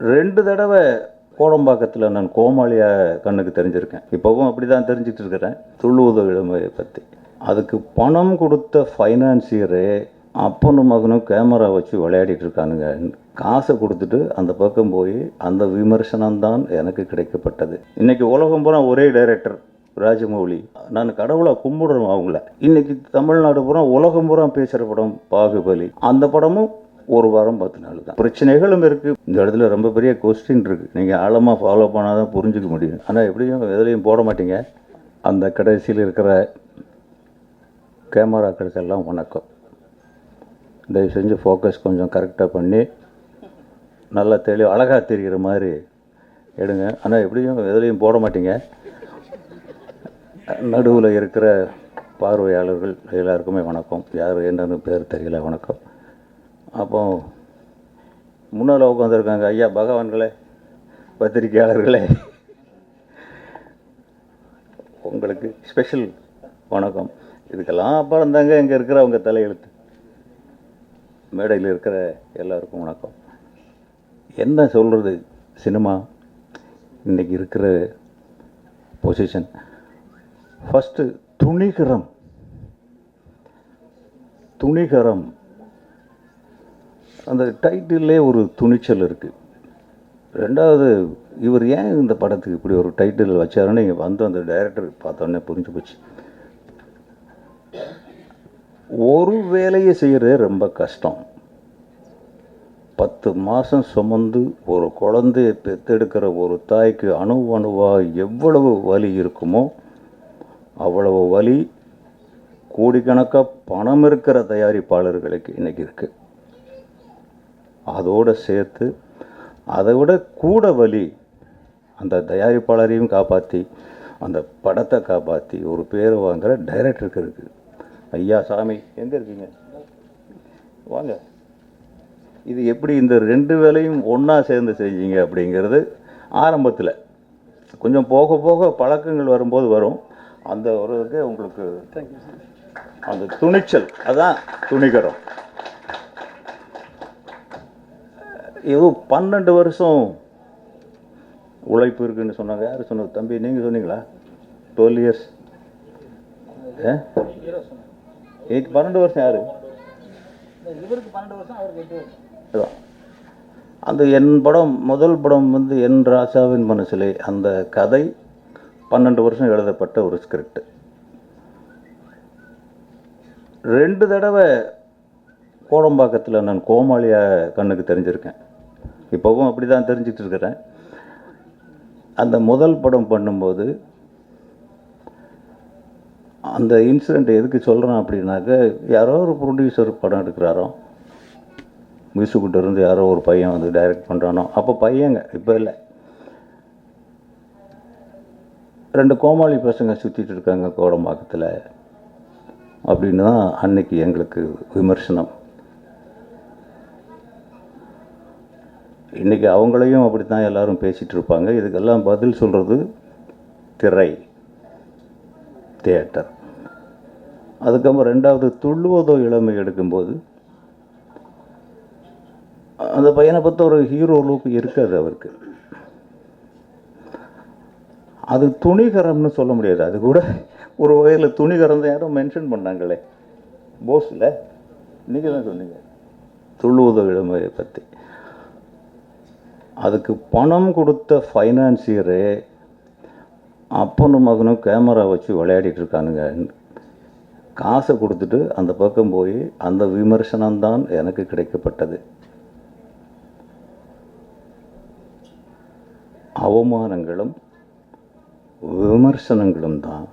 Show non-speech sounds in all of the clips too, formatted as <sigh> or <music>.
ரெண்டு தடவை கோடம்பாக்கத்தில் நான் கோமாளியாக கண்ணுக்கு தெரிஞ்சிருக்கேன். இப்போவும் அப்படி தான் தெரிஞ்சிட்டு இருக்கிறேன். துள்ளுவத இளமையை பற்றி அதுக்கு பணம் கொடுத்த ஃபைனான்சியரே அப்பனும் மகனும் கேமரா வச்சு விளையாடிட்டு இருக்கானுங்க. காசை கொடுத்துட்டு அந்த பக்கம் போய் அந்த விமர்சனம் தான் எனக்கு கிடைக்கப்பட்டது. இன்றைக்கி உலகம் பூரா ஒரே டைரக்டர் ராஜமௌலி. நான் கடவுளை கும்பிடுறோம் அவங்கள. இன்னைக்கு தமிழ்நாடு பூரா உலகம் பூரா பேசுகிற படம் பாகுபலி. அந்த படமும் ஒரு வாரம் பத்து நாள் தான். பிரச்சனைகளும் இருக்குது இந்த இடத்துல ரொம்ப பெரிய கொஸ்டின் இருக்குது நீங்கள் ஆழமாக ஃபாலோ பண்ணால் தான் புரிஞ்சுக்க முடியும். ஆனால் எப்படியும் எதுலேயும் போட மாட்டீங்க. அந்த கடைசியில் இருக்கிற கேமராக்களுக்கெல்லாம் வணக்கம். தயவு செஞ்சு ஃபோக்கஸ் கொஞ்சம் கரெக்டாக பண்ணி நல்லா தெளிவு அழகாக தெரிகிற மாதிரி எடுங்க. ஆனால் எப்படியும் எதுலேயும் போட மாட்டீங்க. நடுவில் இருக்கிற பார்வையாளர்கள் எல்லாருக்குமே வணக்கம். யார் என்னன்னு பேர் தெரியல வணக்கம். அப்போ முன்னால் உட்காந்துருக்காங்க ஐயா பகவான்களே பத்திரிகையாளர்களே. உங்களுக்கு ஸ்பெஷல் வணக்கம். இதுக்கெல்லாம் அப்புறம் தாங்க இங்கே இருக்கிறவங்க தலையெழுத்து. மேடையில் இருக்கிற எல்லாருக்கும் வணக்கம். என்ன சொல்கிறது சினிமா இன்றைக்கி இருக்கிற பொசிஷன் ஃபஸ்ட்டு துணிகரம். துணிகரம். அந்த டைட்டிலே ஒரு துணிச்சல் இருக்குது ரெண்டாவது இவர் ஏன் இந்த படத்துக்கு இப்படி ஒரு டைட்டில் வச்சாருன்னு இங்கே வந்து அந்த டைரக்டர் பார்த்தோன்னே புரிஞ்சு போச்சு. ஒரு வேலையை செய்கிறதே ரொம்ப கஷ்டம். பத்து மாதம் சுமந்து ஒரு குழந்தைய பெத்தெடுக்கிற ஒரு தாய்க்கு அணு அணுவாக எவ்வளவு வலி இருக்குமோ அவ்வளவு வலி கோடிக்கணக்காக பணம் இருக்கிற தயாரிப்பாளர்களுக்கு இன்றைக்கி இருக்குது அதோடு சேர்த்து அதை விட கூட வலி அந்த தயாரிப்பாளரையும் காப்பாற்றி அந்த படத்தை காப்பாற்றி ஒரு பேர் வாங்குகிற டைரக்டருக்கு இருக்குது ஐயா சாமி எங்கே இருக்கீங்க? வாங்க. இது எப்படி இந்த ரெண்டு வேலையும் ஒன்றா சேர்ந்து செஞ்சீங்க அப்படிங்கிறது ஆரம்பத்தில். கொஞ்சம் போக போக பழக்கங்கள் வரும்போது வரும். அந்த ஒரு உங்களுக்கு அந்த துணிச்சல் அதான் துணிகரம். ஏதோ பன்னெண்டு வருஷம் உழைப்பு இருக்குன்னு சொன்னாங்க. யார் சொன்னது? தம்பி நீங்கள் சொன்னீங்களா? டுவெல் இயர்ஸ் ஏ? எயிட் பன்னெண்டு வருஷம் யார். அந்த என் படம் முதல் படம் வந்து என் ராசாவின் மனசிலே அந்த கதை பன்னெண்டு வருஷம் எழுதப்பட்ட ஒரு ஸ்கிரிப்ட் ரெண்டு தடவை கோடம்பாக்கத்தில் நான் கோமாளியாக கண்ணுக்கு தெரிஞ்சிருக்கேன். இப்போவும் அப்படி தான் தெரிஞ்சிட்டு இருக்கிறேன். அந்த முதல் படம் பண்ணும்போது அந்த இன்சிடெண்ட் எதுக்கு சொல்கிறேன் அப்படின்னாக்க யாரோ ஒரு ப்ரொடியூசர் படம் எடுக்கிறாரோ மியூசிக்கிட்ட இருந்து யாரோ ஒரு பையன் வந்து டைரக்ட் பண்ணுறானோ அப்போ பையங்க இப்போ இல்லை. ரெண்டு கோமாளி பசங்க சுற்றிட்டு இருக்காங்க கோடம்பாக்கத்தில். அப்படின்னு தான் அன்னைக்கு எங்களுக்கு விமர்சனம். இன்றைக்கி அவங்களையும் அப்படி தான் எல்லோரும் பேசிகிட்டு இருப்பாங்க. இதுக்கெல்லாம் பதில் சொல்கிறது திரை தியேட்டர். அதுக்கப்புறம் ரெண்டாவது துள்ளுவதோ இளமை எடுக்கும்போது அந்த பையனை பற்றி ஒரு ஹீரோ லுக் இருக்காது அவருக்கு. அது துணிகரம்னு சொல்ல முடியாது. அது கூட ஒரு வகையில் துணிகரம் தான். யாரும் மென்ஷன் பண்ணாங்களே. போஸில் நீங்கள் தான் சொன்னீங்க. துள்ளுவதோ இளமையை பற்றி அதுக்கு பணம் கொடுத்த ஃபைனான்சியரே அப்பனும் மகனும் கேமரா வச்சு விளையாடிட்டு இருக்கானுங்க. காசை கொடுத்துட்டு அந்த பக்கம் போய் அந்த விமர்சனம் தான் எனக்கு கிடைக்கப்பட்டது. அவமானங்களும் விமர்சனங்களும் தான்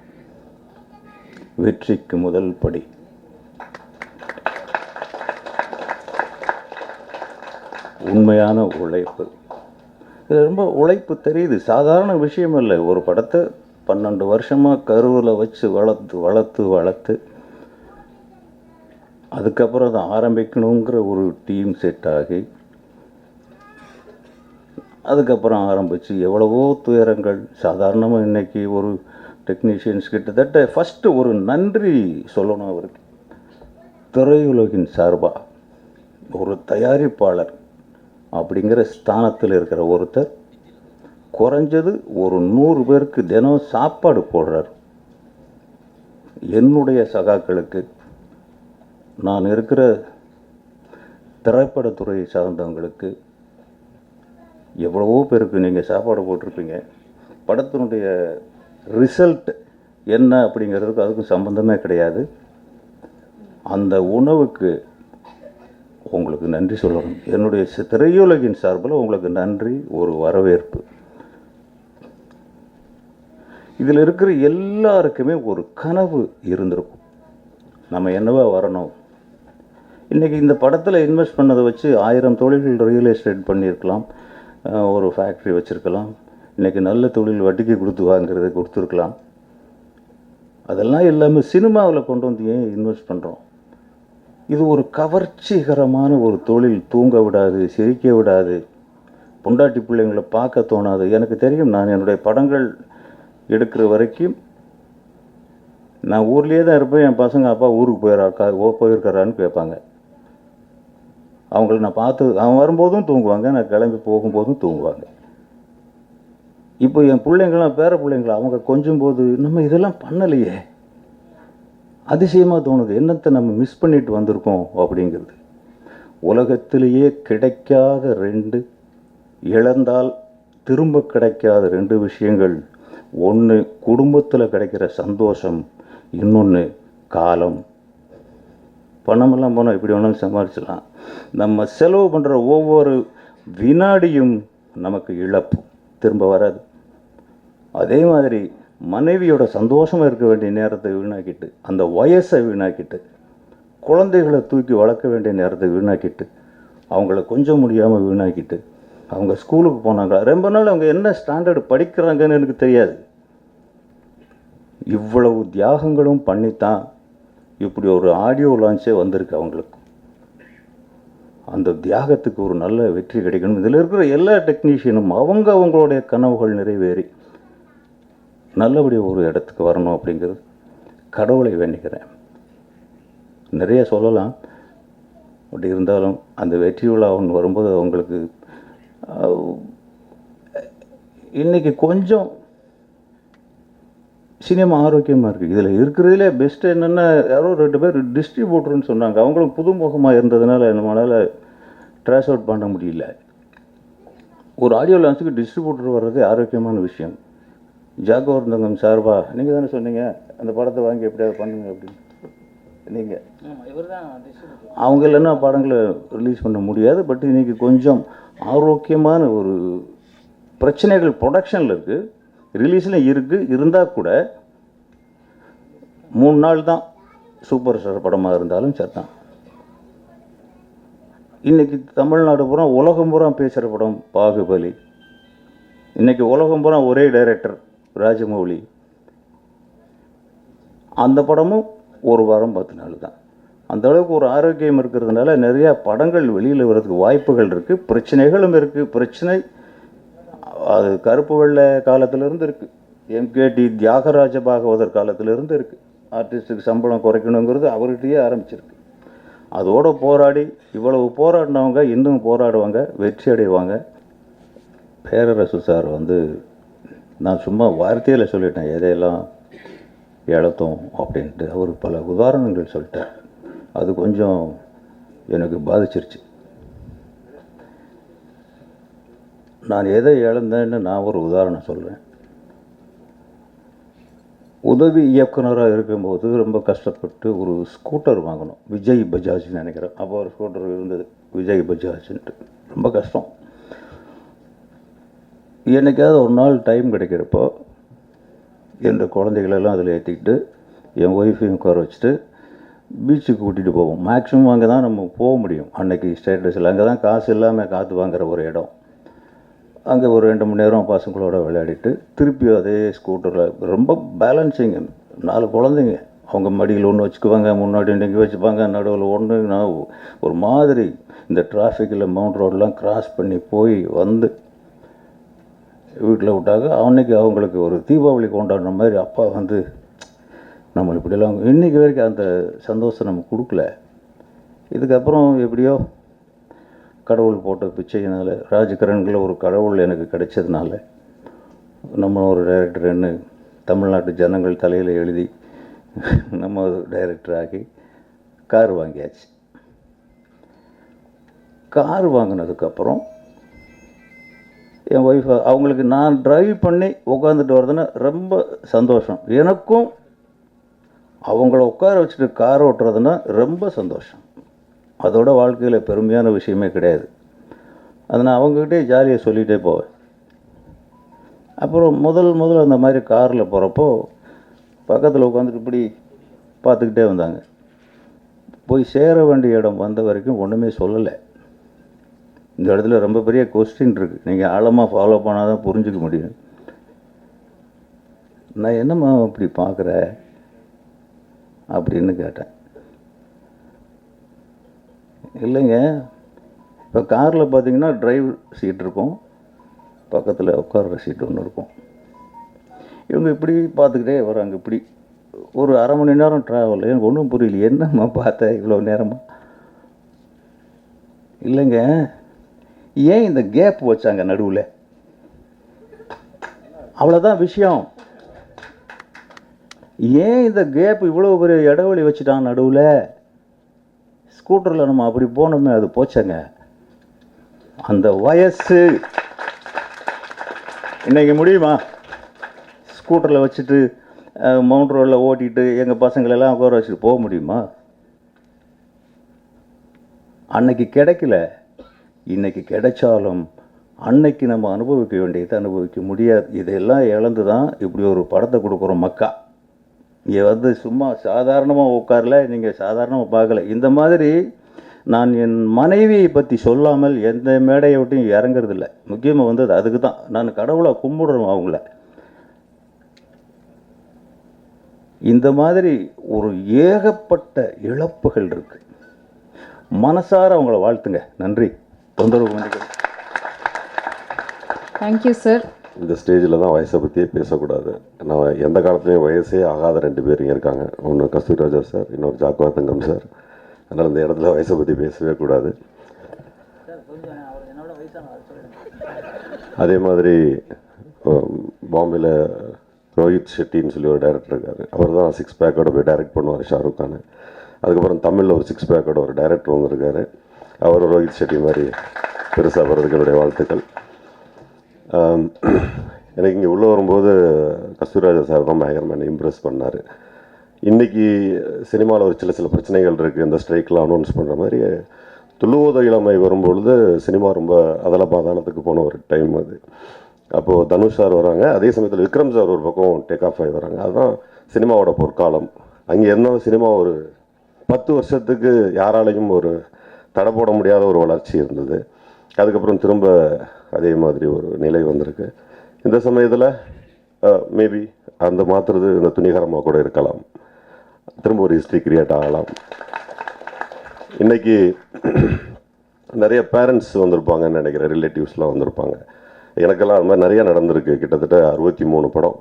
வெற்றிக்கு முதல் படி. உண்மையான உழைப்பு. இதில் ரொம்ப உழைப்பு தெரியுது. சாதாரண விஷயம் இல்லை. ஒரு படத்தை பன்னெண்டு வருஷமாக கருவில் வச்சு வளர்த்து வளர்த்து வளர்த்து அதுக்கப்புறம் அதை ஆரம்பிக்கணுங்கிற ஒரு டீம் செட் ஆகி அதுக்கப்புறம் ஆரம்பித்து எவ்வளவோ துயரங்கள். சாதாரணமாக இன்னைக்கு ஒரு டெக்னீஷியன்ஸ் கிட்டத்தட்ட ஃபஸ்ட்டு ஒரு நன்றி சொல்லணும் அவருக்கு. திரையுலகின் சார்பாக ஒரு தயாரிப்பாளர் அப்படிங்கிற ஸ்தானத்தில் இருக்கிற ஒருத்தர் குறைஞ்சது ஒரு நூறு பேருக்கு தினம் சாப்பாடு போடுறார். என்னுடைய சகாக்களுக்கு நான் இருக்கிற திரைப்படத்துறையை சார்ந்தவங்களுக்கு எவ்வளவோ பேருக்கு நீங்கள் சாப்பாடு போட்டிருப்பீங்க. படத்தினுடைய ரிசல்ட் என்ன அப்படிங்கிறதுக்கு அதுக்கும் சம்மந்தமே கிடையாது. அந்த உணவுக்கு உங்களுக்கு நன்றி சொல்லணும். என்னுடைய சி- திரையுலகின் சார்பில் உங்களுக்கு நன்றி ஒரு வரவேற்பு. இதில் இருக்கிற எல்லாருக்குமே ஒரு கனவு இருந்திருக்கும். நம்ம என்னவா வரணும்? இன்றைக்கி இந்த படத்தில் இன்வெஸ்ட் பண்ணதை வச்சு ஆயிரம் தொழில்கள் ரியல் எஸ்டேட் பண்ணியிருக்கலாம். ஒரு ஃபேக்ட்ரி வச்சுருக்கலாம். இன்றைக்கி நல்ல தொழில் வட்டிக்கு கொடுத்து வாங்குறது கொடுத்துருக்கலாம். அதெல்லாம் எல்லாமே சினிமாவில் கொண்டு வந்து ஏன் இன்வெஸ்ட் பண்ணுறோம் இது ஒரு கவர்ச்சிகரமான ஒரு தொழில். தூங்க விடாது சிரிக்க விடாது. பொண்டாட்டி பிள்ளைங்களை பார்க்க தோணாது. எனக்கு தெரியும் நான் என்னுடைய படங்கள் எடுக்கிற வரைக்கும் நான் ஊர்லேயே தான் இருப்பேன். என் பசங்க அப்பா ஊருக்கு போயிடா ஓ போயிருக்கிறான்னு கேட்பாங்க. அவங்கள நான் பார்த்து அவன் வரும்போதும் தூங்குவாங்க. நான் கிளம்பி போகும்போதும் தூங்குவாங்க. இப்போ என் பிள்ளைங்களாம் பேர பிள்ளைங்களா அவங்க கொஞ்சம் போது நம்ம இதெல்லாம் பண்ணலையே. அதிசயமாக தோணுது. என்னத்தை நம்ம மிஸ் பண்ணிட்டு வந்திருக்கோம் அப்படிங்கிறது. உலகத்திலேயே கிடைக்காத ரெண்டு இழந்தால் திரும்ப கிடைக்காத ரெண்டு விஷயங்கள். ஒன்று குடும்பத்தில் கிடைக்கிற சந்தோஷம் இன்னொன்று காலம். பணமெல்லாம் போனால் எப்படி வேணாலும் சமாளிச்சிடலாம் நம்ம செலவு பண்ணுற ஒவ்வொரு வினாடியும் நமக்கு இழப்பு. திரும்ப வராது. அதே மாதிரி மனைவியோட சந்தோஷமாக இருக்க வேண்டிய நேரத்தை வீணாக்கிட்டு அந்த வயசை வீணாக்கிட்டு குழந்தைகளை தூக்கி வளர்க்க வேண்டிய நேரத்தை வீணாக்கிட்டு அவங்கள கொஞ்சம் முடியாமல் வீணாக்கிட்டு அவங்க ஸ்கூலுக்கு போனாங்க ரொம்ப நாள் அவங்க என்ன ஸ்டாண்டர்டு படிக்கிறாங்கன்னு எனக்கு தெரியாது. இவ்வளவு தியாகங்களும் பண்ணித்தான் இப்படி ஒரு ஆடியோ லான்ச்சே வந்திருக்கு அவங்களுக்கு. அந்த தியாகத்துக்கு ஒரு நல்ல வெற்றி கிடைக்கணும். இதில் இருக்கிற எல்லா டெக்னீஷியனும் அவங்க அவங்களுடைய கனவுகள் நிறைவேறி நல்லபடியாக ஒரு இடத்துக்கு வரணும் அப்படிங்கிறது கடவுளை வேண்டிக்கிறேன். நிறைய சொல்லலாம். அப்படி இருந்தாலும் அந்த வெற்றி விழா ஒன்று வரும்போது அவங்களுக்கு இன்றைக்கி இன்னைக்கு கொஞ்சம் சினிமா ஆரோக்கியமாக இருக்குது இதில் இருக்கிறதுலே பெஸ்ட்டு என்னென்னா யாரோ ரெண்டு பேர் டிஸ்ட்ரிபியூட்டர்னு சொன்னாங்க. அவங்களும் புதுமுகமாக இருந்ததுனால நம்மளால் ட்ராஸ் அவுட் பண்ண முடியல. ஒரு ஆடியோ லான்ச்சுக்கு டிஸ்ட்ரிபியூட்டர் வர்றது ஆரோக்கியமான விஷயம். ஜாகவர்தங்கம் சார்பா? நீங்கள் தானே சொன்னீங்க அந்த படத்தை வாங்கி எப்படியாவது பண்ணுங்க அப்படின்னு. நீங்கள் தான் அவங்க இல்லைன்னா படங்களை ரிலீஸ் பண்ண முடியாது பட் இன்னைக்கு கொஞ்சம் ஆரோக்கியமான ஒரு பிரச்சனைகள் ப்ரொடக்ஷனில் இருக்குது ரிலீஸில் இருக்குது இருந்தால் கூட மூணு நாள் தான் சூப்பர் ஸ்டார் படமாக இருந்தாலும் சரிதான். இன்னைக்கு தமிழ்நாடு பூரா உலகம் பூரா பேசுகிற படம் பாகுபலி. இன்னைக்கு உலகம் பூரா ஒரே டைரக்டர் ராஜமௌலி. அந்த படமும் ஒரு வாரம் பத்து நாள் தான். அந்த அளவுக்கு ஒரு ஆரோக்கியம் இருக்கிறதுனால நிறையா படங்கள் வெளியில் வர்றதுக்கு வாய்ப்புகள் இருக்குது பிரச்சனைகளும் இருக்குது பிரச்சனை அது கருப்பு வெள்ளை காலத்திலிருந்து இருக்குது எம்கேடி தியாகராஜ பாகவதர் காலத்திலிருந்து இருக்குது ஆர்டிஸ்ட்டுக்கு சம்பளம் குறைக்கணுங்கிறது அவர்கிட்டயே ஆரம்பிச்சிருக்கு. அதோடு போராடி இவ்வளவு போராடினவங்க இன்னும் போராடுவாங்க வெற்றி அடைவாங்க. பேரரசு சார் வந்து நான் சும்மா வார்த்தையில் சொல்லிட்டேன் எதையெல்லாம் இழத்தோம்? அப்படின்ட்டு அவர் பல உதாரணங்கள் சொல்லிட்டார். அது கொஞ்சம் எனக்கு பாதிச்சிருச்சு. நான் எதை இழந்தேன்னு நான் ஒரு உதாரணம் சொல்கிறேன் உதவி இயக்குனராக இருக்கும்போது ரொம்ப கஷ்டப்பட்டு ஒரு ஸ்கூட்டர் வாங்கணும். விஜய் பஜாஜ்னு நினைக்கிறேன். அப்போ ஒரு ஸ்கூட்டர் இருந்தது. விஜய் பஜாஜ்ன்ட்டு. ரொம்ப கஷ்டம். என்னைக்காவது ஒரு நாள் டைம் கிடைக்கிறப்போ என் குழந்தைகளெல்லாம் அதில் ஏற்றிக்கிட்டு என் ஒய்ஃபையும் உட்கார வச்சுட்டு பீச்சுக்கு கூட்டிகிட்டு போவோம். மேக்ஸிமம் அங்கே தான் நம்ம போக முடியும். அன்னைக்கு ஸ்டேட்டஸில் அங்கே தான் காசு இல்லாமல் காற்று வாங்குகிற ஒரு இடம். அங்கே ஒரு ரெண்டு மணி நேரம் பசங்களோட விளையாடிட்டு திருப்பி அதே ஸ்கூட்டரில் ரொம்ப பேலன்ஸிங்கு நாலு குழந்தைங்க. அவங்க மடியில் ஒன்று வச்சுக்குவாங்க முன்னாடி இன்றைக்கி வச்சுப்பாங்க நடுவில் ஒன்று நான் ஒரு மாதிரி. இந்த டிராஃபிக்கில் மவுண்ட் ரோடெலாம் க்ராஸ் பண்ணி போய் வந்து வீட்டில் விட்டாக்க அன்னைக்கு அவங்களுக்கு ஒரு தீபாவளி கொண்டாடுற மாதிரி அப்பா வந்து நம்மளை இப்படிலாம் இன்றைக்கி வரைக்கும் அந்த சந்தோஷம் நம்ம கொடுக்கல. இதுக்கப்புறம் எப்படியோ கடவுள் போட்ட பிச்சையினால் ராஜகரன்கில் ஒரு கடவுள் எனக்கு கிடைச்சதுனால நம்ம ஒரு டைரக்டர்னு தமிழ்நாட்டு ஜனங்கள் தலையில் எழுதி நம்ம டைரக்டர் ஆகி கார் வாங்கியாச்சு. கார் வாங்கினதுக்கப்புறம் என் ஒய்ஃப் அவங்களுக்கு நான் ட்ரைவ் பண்ணி உட்காந்துட்டு வர்றதுன்னா ரொம்ப சந்தோஷம். எனக்கும் அவங்கள உட்கார வச்சுட்டு கார் ஓட்டுறதுன்னா ரொம்ப சந்தோஷம். அதோட வாழ்க்கையில் பெருமையான விஷயமே கிடையாது. அதை நான் அவங்கக்கிட்டே ஜாலியாக சொல்லிகிட்டே போவேன். அப்புறம் முதல் முதல் அந்த மாதிரி காரில் போகிறப்போ பக்கத்தில் உட்காந்துட்டு இப்படி பார்த்துக்கிட்டே வந்தாங்க. போய் சேர வேண்டிய இடம் வந்த வரைக்கும் ஒன்றுமே சொல்லலை. இந்த இடத்துல ரொம்ப பெரிய கொஸ்டின் இருக்குது நீங்கள் ஆழமாக ஃபாலோ பண்ணால் தான் புரிஞ்சுக்க முடியும். நான் என்னம்மா இப்படி பார்க்குற? அப்படின்னு கேட்டேன். இல்லைங்க. இப்போ காரில் பார்த்தீங்கன்னா டிரைவ் சீட் இருக்கும். பக்கத்தில் உட்கார்ற சீட் ஒன்று இருக்கும். இவங்க இப்படி பார்த்துக்கிட்டே வராங்க. இப்படி ஒரு அரை மணி நேரம் ட்ராவல் எனக்கு ஒன்றும் புரியல. என்னம்மா பார்த்தேன் இவ்வளோ நேரமா? இல்லைங்க. ஏன் இந்த கேப் வச்சாங்க நடுவில்? அவ்வளோதான் விஷயம். ஏன் இந்த கேப் இவ்வளோ பெரிய இடைவெளி வச்சுட்டான் நடுவில்? ஸ்கூட்டரில் நம்ம அப்படி போனோமே அது போச்சங்க. அந்த வயசு. இன்னைக்கு முடியுமா? ஸ்கூட்டரில் வச்சுட்டு மவுண்ட் ரோடில் ஓட்டிட்டு எங்கள் பசங்களெல்லாம் உட்கார வச்சுட்டு போக முடியுமா? அன்னைக்கு கிடைக்கல. இன்றைக்கி கிடைச்சாலும் அன்னைக்கு நம்ம அனுபவிக்க வேண்டியதை அனுபவிக்க முடியாது. இதெல்லாம் இழந்து தான் இப்படி ஒரு படத்தை கொடுக்குறோம் மக்கா. இங்கே வந்து சும்மா சாதாரணமாக உட்காரல நீங்கள் சாதாரணமாக பார்க்கல. இந்த மாதிரி நான் என் மனைவியை பற்றி சொல்லாமல் எந்த மேடையை விட்டும் இறங்குறதில்ல. முக்கியமாக வந்து அது அதுக்கு தான் நான் கடவுளை கும்பிடுறோம் அவங்கள. இந்த மாதிரி ஒரு ஏகப்பட்ட இழப்புகள் இருக்குது மனசார அவங்கள வாழ்த்துங்க. நன்றி. தொந்தரவு பண்ணிக்கிறேன் தேங்க்யூ சார் இந்த ஸ்டேஜில் தான் வயசை பற்றியே பேசக்கூடாது. நான் எந்த காலத்துலேயும் வயசே ஆகாத ரெண்டு பேர் இங்கே இருக்காங்க. ஒன்று கஸ்தூரிராஜா சார் இன்னொரு ஜாக்குவா தங்கம் சார். அதனால் இந்த இடத்துல வயசை பற்றி பேசவே கூடாது. சார் கொஞ்சம் அவர் என்னோட வயசானவர் சொல்லுங்கள் அதே மாதிரி பாம்பேயில் ரோஹித் ஷெட்டின்னு சொல்லி ஒரு டைரக்டர் இருக்கார். அவர் தான் சிக்ஸ் பேக்கோட போய் டைரக்ட் பண்ணுவார் ஷாருக் கான். அதுக்கப்புறம் தமிழில் ஒரு சிக்ஸ் பேக்கோட ஒரு டைரக்டர் வந்திருக்காரு அவர் ரோஹித் ஷெட்டி மாதிரி பெருசாக வர்றதுக்கு என்னுடைய வாழ்த்துக்கள் எனக்கு இங்கே உள்ளே வரும்போது கஸ்தூரிராஜா சார் தான் பயங்கரமாக என்னை இம்ப்ரெஸ் பண்ணார். இன்றைக்கி சினிமாவில் ஒரு சில சில பிரச்சனைகள் இருக்குது இந்த ஸ்ட்ரைக்லாம் அனௌன்ஸ் பண்ணுற மாதிரி துள்ளுவோத இளமை வரும்பொழுது சினிமா ரொம்ப அதில் பாதாளத்துக்கு போன ஒரு டைம் அது. அப்போது தனுஷ் சார் வராங்க. அதே சமயத்தில் விக்ரம் சார் ஒரு பக்கம் டேக் ஆஃப் ஆகி வராங்க. அதுதான் சினிமாவோட பொற்காலம். அங்கே இருந்தாலும் சினிமா ஒரு பத்து வருஷத்துக்கு யாராலையும் ஒரு தடை போட முடியாத ஒரு வளர்ச்சி இருந்தது. அதுக்கப்புறம் திரும்ப அதே மாதிரி ஒரு நிலை வந்திருக்கு. இந்த சமயத்தில் மேபி அந்த மாற்றுறது இந்த துணிகரமாக கூட இருக்கலாம். திரும்ப ஒரு ஹிஸ்ட்ரி கிரியேட் ஆகலாம். இன்றைக்கி நிறைய பேரண்ட்ஸ் வந்திருப்பாங்கன்னு நினைக்கிறேன் ரிலேட்டிவ்ஸ்லாம் வந்திருப்பாங்க. எனக்கெல்லாம் அது மாதிரி நிறைய நடந்திருக்கு கிட்டத்தட்ட அறுபத்தி மூணு படம்.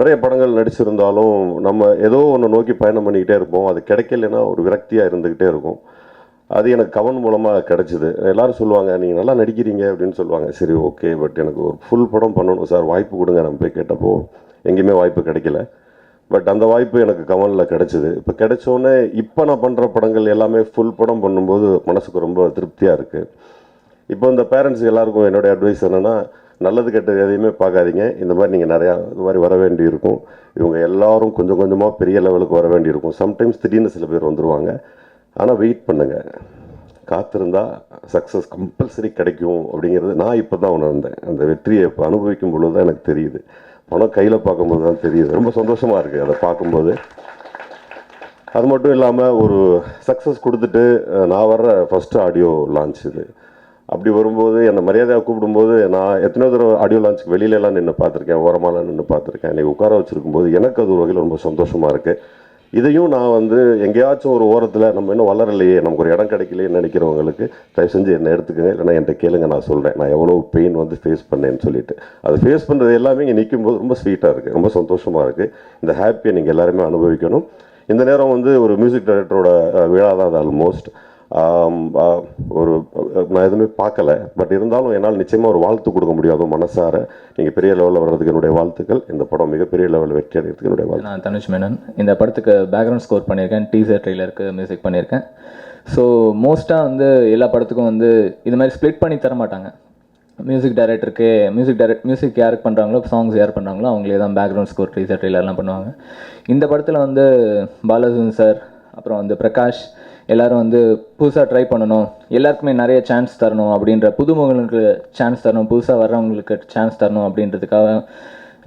நிறைய படங்கள் நடிச்சிருந்தாலும் நம்ம ஏதோ ஒன்று நோக்கி பயணம் பண்ணிக்கிட்டே இருப்போம். அது கிடைக்கலன்னா ஒரு விரக்தியாக இருந்துக்கிட்டே இருக்கும். அது எனக்கு கவன் மூலமாக கிடச்சிது. எல்லோரும் சொல்லுவாங்க நீங்கள் நல்லா நடிக்கிறீங்க அப்படின்னு சொல்லுவாங்க. சரி ஓகே பட் எனக்கு ஒரு ஃபுல் படம் பண்ணணும் சார். வாய்ப்பு கொடுங்க நம்ம போய் கேட்டப்போ. எங்கேயுமே வாய்ப்பு கிடைக்கல. பட் அந்த வாய்ப்பு எனக்கு கவனில் கிடச்சிது. இப்போ கிடைச்சோன்னே இப்போ நான் பண்ணுற படங்கள் எல்லாமே ஃபுல் படம் பண்ணும்போது மனசுக்கு ரொம்ப திருப்தியாக இருக்குது இப்போ இந்த பேரண்ட்ஸ் எல்லாருக்கும் என்னுடைய அட்வைஸ் என்னென்னா நல்லது கெட்டது எதையுமே பார்க்காதீங்க. இந்த மாதிரி நீங்கள் நிறையா இது மாதிரி வர வேண்டி இருக்கும் இவங்க எல்லாரும் கொஞ்சம் கொஞ்சமாக பெரிய லெவலுக்கு வர வேண்டியிருக்கும். சம்டைம்ஸ் திடீர்னு சில பேர் வந்துடுவாங்க ஆனால் வெயிட் பண்ணுங்க. காத்திருந்தா சக்ஸஸ் கம்பல்சரி கிடைக்கும் அப்படிங்கிறது நான் இப்போ தான் உணர்ந்தேன். அந்த வெற்றியை இப்போ அனுபவிக்கும் பொழுது தான் எனக்கு தெரியுது. பணம் கையில் பார்க்கும்போது தான் தெரியுது. ரொம்ப சந்தோஷமாக இருக்குது அதை பார்க்கும்போது. அது மட்டும் இல்லாமல் ஒரு சக்ஸஸ் கொடுத்துட்டு நான் வர்ற ஃபஸ்ட்டு ஆடியோ லான்ச் இது. அப்படி வரும்போது என்னை மரியாதையாக கூப்பிடும்போது நான் எத்தனையோ தடவை ஆடியோ லான்ச்சுக்கு வெளியிலலாம் நின்று பார்த்துருக்கேன் ஓரமாலாம் நின்று பார்த்துருக்கேன். இன்னைக்கு உட்கார வச்சுருக்கும்போது எனக்கு அது ஒரு வகையில் ரொம்ப சந்தோஷமாக இருக்குது இதையும் நான் வந்து எங்கேயாச்சும் ஒரு ஓரத்தில் நம்ம இன்னும் வளரலையே நமக்கு ஒரு இடம் கிடைக்கலையேன்னு நினைக்கிறவங்களுக்கு தயவு செஞ்சு என்னை எடுத்துக்கங்க இல்லைன்னா என்கிட்ட கேளுங்க நான் சொல்கிறேன் நான் எவ்வளோ பெயின் வந்து ஃபேஸ் பண்ணேன்னு சொல்லிட்டு. அது ஃபேஸ் பண்ணுறது எல்லாமே இங்கே நிற்கும்போது ரொம்ப ஸ்வீட்டாக இருக்குது ரொம்ப சந்தோஷமாக இருக்குது இந்த ஹாப்பியை நீங்கள் எல்லாருமே அனுபவிக்கணும். இந்த நேரம் வந்து ஒரு மியூசிக் டைரக்டரோட விழா தான் அது ஆல்மோஸ்ட் ஒரு நான் எதுவுமே பார்க்கல. பட் இருந்தாலும் என்னால் நிச்சயமாக ஒரு வாழ்த்து கொடுக்க முடியாது மனசார. நீங்கள் பெரிய லெவலில் வர்றதுக்கு என்னுடைய வாழ்த்துக்கள். இந்த படம் மிகப்பெரிய லெவலில் வெற்றி அடைகிறதுக்கு என்னுடைய வாழ்த்து. நான் தனுஷ் மேனன். இந்த படத்துக்கு பேக்ரவுண்ட் ஸ்கோர் பண்ணியிருக்கேன். டீசர் ட்ரெய்லருக்கு மியூசிக் பண்ணியிருக்கேன். ஸோ மோஸ்ட்டாக வந்து எல்லா படத்துக்கும் வந்து இது மாதிரி ஸ்ப்ளிட் பண்ணி தர மாட்டாங்க. மியூசிக் டைரக்டருக்கு மியூசிக் டைரக்ட் மியூசிக் யாருக்கு பண்ணுறாங்களோ சாங்ஸ் யார் பண்ணுறாங்களோ அவங்களே தான் பேக்ரவுண்ட் ஸ்கோர் டீசர் ட்ரெய்லர்லாம் பண்ணுவாங்க. இந்த படத்தில் வந்து பாலாஜன் சார் அப்புறம் வந்து பிரகாஷ் எல்லாரும் வந்து புதுசாக ட்ரை பண்ணணும். எல்லாருக்குமே நிறைய சான்ஸ் தரணும் அப்படின்ற புதுமுகங்களுக்கு சான்ஸ் தரணும். புதுசாக வர்றவங்களுக்கு சான்ஸ் தரணும் அப்படின்றதுக்காக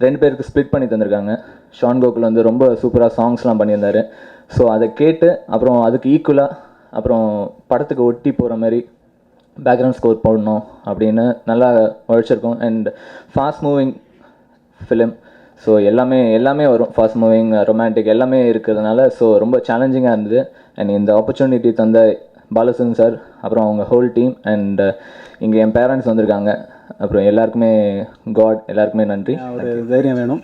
ரெண்டு பேருக்கு ஸ்ப்ளிட் பண்ணி தந்திருக்காங்க. ஷான் கோகுல் வந்து ரொம்ப சூப்பராக சாங்ஸ்லாம் பண்ணியிருந்தார். ஸோ அதை கேட்டு அப்புறம் அதுக்கு ஈக்குவலாக அப்புறம் படத்துக்கு ஒட்டி போகிற மாதிரி பேக்ரவுண்ட் ஸ்கோர் போடணும் அப்படின்னு நல்லா உழைச்சிருக்கோம் and fast moving film so எல்லாமே எல்லாமே வரும். ஃபாஸ்ட் மூவிங் ரொமான்டிக் எல்லாமே இருக்கிறதுனால ஸோ ரொம்ப சேலஞ்சிங்காக இருந்தது. அண்ட் இந்த ஆப்பர்ச்சுனிட்டி தந்த பாலசன் சார் அப்புறம் அவங்க ஹோல் டீம் அண்ட் இங்கே என் பேரண்ட்ஸ் வந்திருக்காங்க. அப்புறம் எல்லாருக்குமே காட் எல்லாருக்குமே நன்றி. ஒரு தைரியம் வேணும்.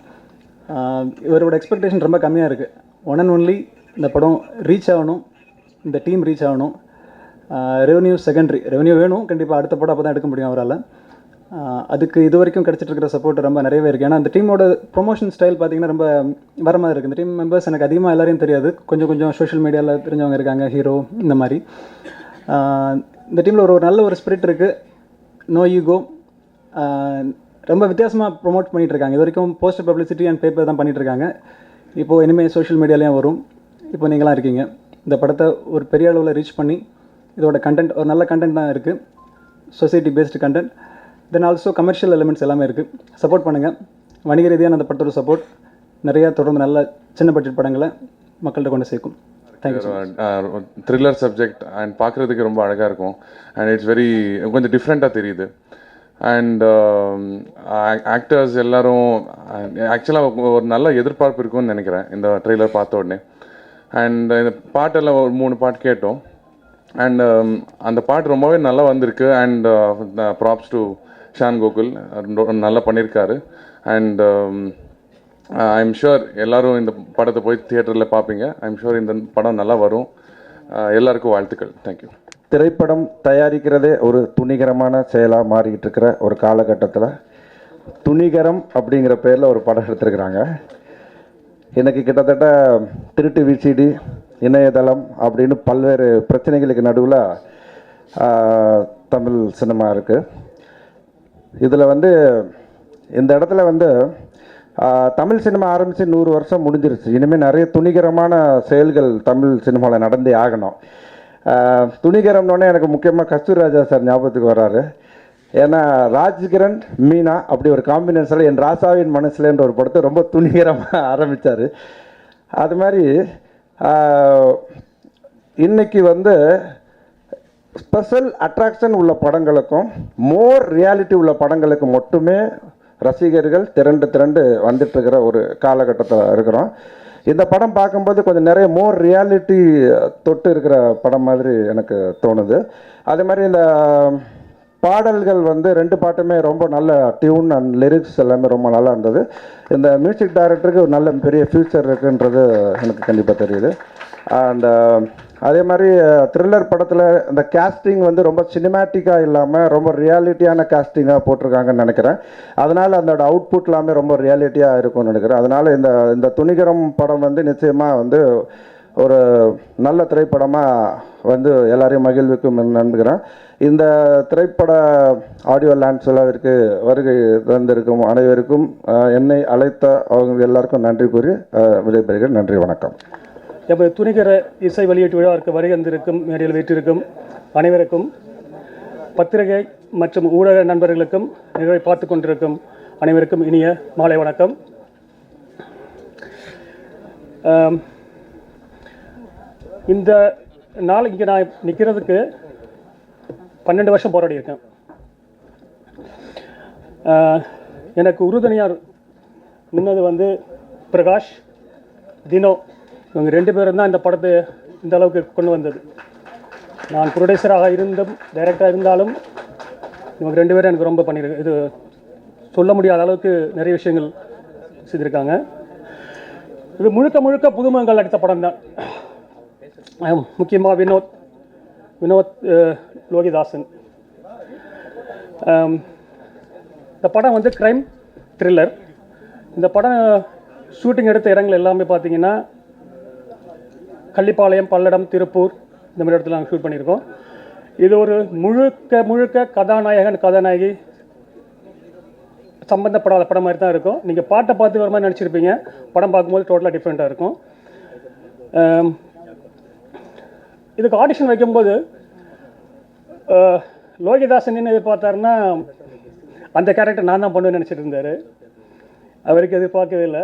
இவரோட எக்ஸ்பெக்டேஷன் ரொம்ப கம்மியாக இருக்குது ஒன் அண்ட் ஒன்லி இந்த படம் ரீச் ஆகணும். இந்த டீம் ரீச் ஆகணும். ரெவன்யூ செகண்டரி ரெவன்யூ வேணும். கண்டிப்பாக அடுத்த படம் அப்போ தான் எடுக்க முடியும் அவரால். அதுக்கு இது வரைக்கும் கிடச்சிட்டு இருக்கிற சப்போர்ட் ரொம்ப நிறையவே இருக்குது ஏன்னா அந்த டீமோட ப்ரொமோஷன் ஸ்டைல் பார்த்தீங்கன்னா ரொம்ப வர மாதிரி இருக்குது இந்த டீம் மெம்பர்ஸ் எனக்கு அதிகமாக எல்லாரையும் தெரியாது. கொஞ்சம் கொஞ்சம் சோஷியல் மீடியாவில் தெரிஞ்சவங்க இருக்காங்க ஹீரோ இந்த மாதிரி. இந்த டீமில் ஒரு ஒரு நல்ல ஒரு ஸ்பிரிட் இருக்குது நோ ஈகோ ரொம்ப வித்தியாசமாக ப்ரொமோட் பண்ணிட்டு இருக்காங்க இது வரைக்கும் போஸ்டர் பப்ளிசிட்டி அண்ட் பேப்பர் தான் பண்ணிட்டு இருக்காங்க இப்போது இனிமேல் சோஷியல் மீடியாலேயும் வரும். இப்போ நீங்களாம் இருக்கீங்க. இந்த படத்தை ஒரு பெரிய அளவில் ரீச் பண்ணி இதோட கண்டென்ட் ஒரு நல்ல கண்டென்ட் தான் இருக்குது society based content then also commercial elements எல்லாமே இருக்குது சப்போர்ட் பண்ணுங்கள் வணிக ரீதியான அந்த படத்தோட சப்போர்ட் நிறையா தொடர்ந்து நல்ல சின்ன பட்ஜெட் படங்களை மக்கள்கிட்ட கொண்டு சேர்க்கும். த்ரில்லர் சப்ஜெக்ட் அண்ட் பார்க்குறதுக்கு ரொம்ப அழகாக இருக்கும். அண்ட் இட்ஸ் வெரி கொஞ்சம் டிஃப்ரெண்ட்டாக தெரியுது. அண்ட் ஆக்டர்ஸ் எல்லோரும் ஆக்சுவலாக ஒரு நல்ல எதிர்பார்ப்பு இருக்கும்னு நினைக்கிறேன் இந்த ட்ரெய்லர் பார்த்த உடனே. அண்ட் இந்த பாட்டெல்லாம் ஒரு மூணு பாட்டு கேட்டோம். அண்ட் um, அந்த பாட்டு ரொம்பவே நல்லா வந்திருக்கு. And props to Shaan Gokul நல்லா பண்ணியிருக்காரு அண்ட் ஐம் um, ஷுர் எல்லாரும் இந்த படத்தை போய் தியேட்டரில் பார்ப்பீங்க ஐம் ஷுர் இந்த படம் நல்லா வரும். எல்லாருக்கும் வாழ்த்துக்கள். தேங்க்யூ திரைப்படம் தயாரிக்கிறதே ஒரு துணிகரமான செயலாக மாறிக்கிட்டு இருக்கிற ஒரு காலகட்டத்தில் துணிகரம் அப்படிங்கிற பேரில் ஒரு படம் எடுத்திருக்கிறாங்க. எனக்கு கிட்டத்தட்ட திருட்டு விசிடி இணையதளம் அப்படின்னு பல்வேறு பிரச்சனைகளுக்கு நடுவில் தமிழ் சினிமா இருக்குது இதில் வந்து இந்த இடத்துல வந்து தமிழ் சினிமா ஆரம்பித்து நூறு வருஷம் முடிஞ்சிருச்சு. இனிமேல் நிறைய துணிகரமான செயல்கள் தமிழ் சினிமாவில் நடந்தே ஆகணும். துணிகரம்னோடனே எனக்கு முக்கியமாக கஸ்தூர்ராஜா சார் ஞாபகத்துக்கு வர்றாரு ஏன்னா ராஜ்கிரண் மீனா அப்படி ஒரு காம்பினேஷனில் என் ராசாவின் மனசுலன்ற ஒரு படத்தை ரொம்ப துணிகரமாக <laughs> ஆரம்பித்தார் அது மாதிரி இன்றைக்கி இன்னைக்கு வந்து ஸ்பெஷல் அட்ராக்ஷன் உள்ள படங்களுக்கும் மோர் ரியாலிட்டி உள்ள படங்களுக்கு மட்டுமே ரசிகர்கள் திரண்டு திரண்டு வந்துட்டுருக்கிற ஒரு காலகட்டத்தில் இருக்கிறோம். இந்த படம் பார்க்கும்போது கொஞ்சம் நிறைய மோர் ரியாலிட்டி தொட்டு இருக்கிற படம் மாதிரி எனக்கு தோணுது. அதே மாதிரி இந்த பாடல்கள் வந்து ரெண்டு பாட்டுமே ரொம்ப நல்ல டியூன் அண்ட் லிரிக்ஸ் எல்லாமே ரொம்ப நல்லா இருந்தது. இந்த மியூசிக் டைரக்டருக்கு ஒரு நல்ல பெரிய ஃப்யூச்சர் இருக்குன்றது எனக்கு கண்டிப்பாக தெரியுது. அண்ட் அதே மாதிரி த்ரில்லர் படத்தில் இந்த கேஸ்டிங் வந்து ரொம்ப சினிமேட்டிக்காக இல்லாமல் ரொம்ப ரியாலிட்டியான கேஸ்டிங்காக போட்டிருக்காங்கன்னு நினைக்கிறேன். அதனால் அதோட அவுட்புட் எல்லாமே ரொம்ப ரியாலிட்டியாக இருக்கும்னு நினைக்கிறேன். அதனால் இந்த இந்த துணிகரம் படம் வந்து நிச்சயமாக வந்து ஒரு நல்ல திரைப்படமாக வந்து எல்லாரையும் மகிழ்விக்கும் நம்புகிறேன். இந்த திரைப்பட ஆடியோ லான்ச் விழாவிற்கு வருகை தந்திருக்கும் அனைவருக்கும் என்னை அழைத்த அவங்க எல்லாருக்கும் நன்றி கூறி விடைபெறுகிறேன். நன்றி வணக்கம். எமது துணிகர இசை வெளியீட்டு விழாவிற்கு வருகின்றிருக்கும் மேடையில் வீற்றிருக்கும் அனைவருக்கும் பத்திரிகை மற்றும் ஊடக நண்பர்களுக்கும் நிகழ்வை பார்த்து கொண்டிருக்கும் அனைவருக்கும் இனிய மாலை வணக்கம். இந்த நாள் இங்கே நான் நிற்கிறதுக்கு பன்னெண்டு வருஷம் போராடி இருக்கேன். எனக்கு உறுதுணையார் முன்னது வந்து பிரகாஷ் தினோ. இவங்க ரெண்டு பேரும் தான் இந்த படத்தை இந்த அளவுக்கு கொண்டு வந்தது. நான் ப்ரொடியூசராக இருந்தும் டைரக்டராக இருந்தாலும் இவங்க ரெண்டு பேரும் எனக்கு ரொம்ப பண்ணியிருக்கு இது சொல்ல முடியாத அளவுக்கு நிறைய விஷயங்கள் செய்திருக்காங்க. இது முழுக்க முழுக்க புதுமங்கள் நடித்த படம் தான். முக்கியமாக வினோத் வினோத் லோகிதாசன். இந்த படம் வந்து க்ரைம் த்ரில்லர் இந்த படம் ஷூட்டிங் எடுத்த இடங்கள் எல்லாமே பார்த்தீங்கன்னா கள்ளிப்பாளையம் பல்லடம் திருப்பூர் இந்த மாதிரி இடத்துல நாங்கள் ஷூட் பண்ணியிருக்கோம். இது ஒரு முழுக்க முழுக்க கதாநாயகன் கதாநாயகி சம்மந்தப்படாத படம் மாதிரி தான் இருக்கும். நீங்கள் பாட்டை பார்த்து வர மாதிரி நினச்சிருப்பீங்க. படம் பார்க்கும்போது டோட்டலாக டிஃப்ரெண்ட்டாக இருக்கும். இதுக்கு ஆடிஷன் வைக்கும்போது லோகிதாசன் என்ன எதிர்பார்த்தாருன்னா அந்த கேரக்டர் நான் தான் பண்ணுவேன்னு நினச்சிட்டு இருந்தார். அவருக்கு எதிர்பார்க்கவே இல்லை.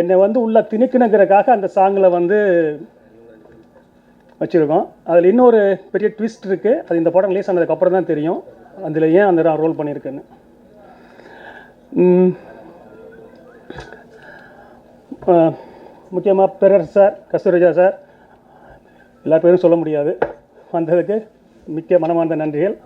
என்னை வந்து உள்ள திணிக்கணுங்கிறக்காக அந்த சாங்கில் வந்து வச்சுருக்கோம். அதில் இன்னொரு பெரிய ட்விஸ்ட் இருக்குது அது இந்த படம் ரிலீஸ் ஆனதுக்கப்புறம் தான் தெரியும். அதில் ஏன் அந்த ரோல் பண்ணியிருக்கேன்னு முக்கியமாக பெரர் சார் கஸ்தூரிஜா சார் எல்லா பேரும் சொல்ல முடியாது. வந்ததுக்கு மிக்க மனமார்ந்த நன்றிகள்.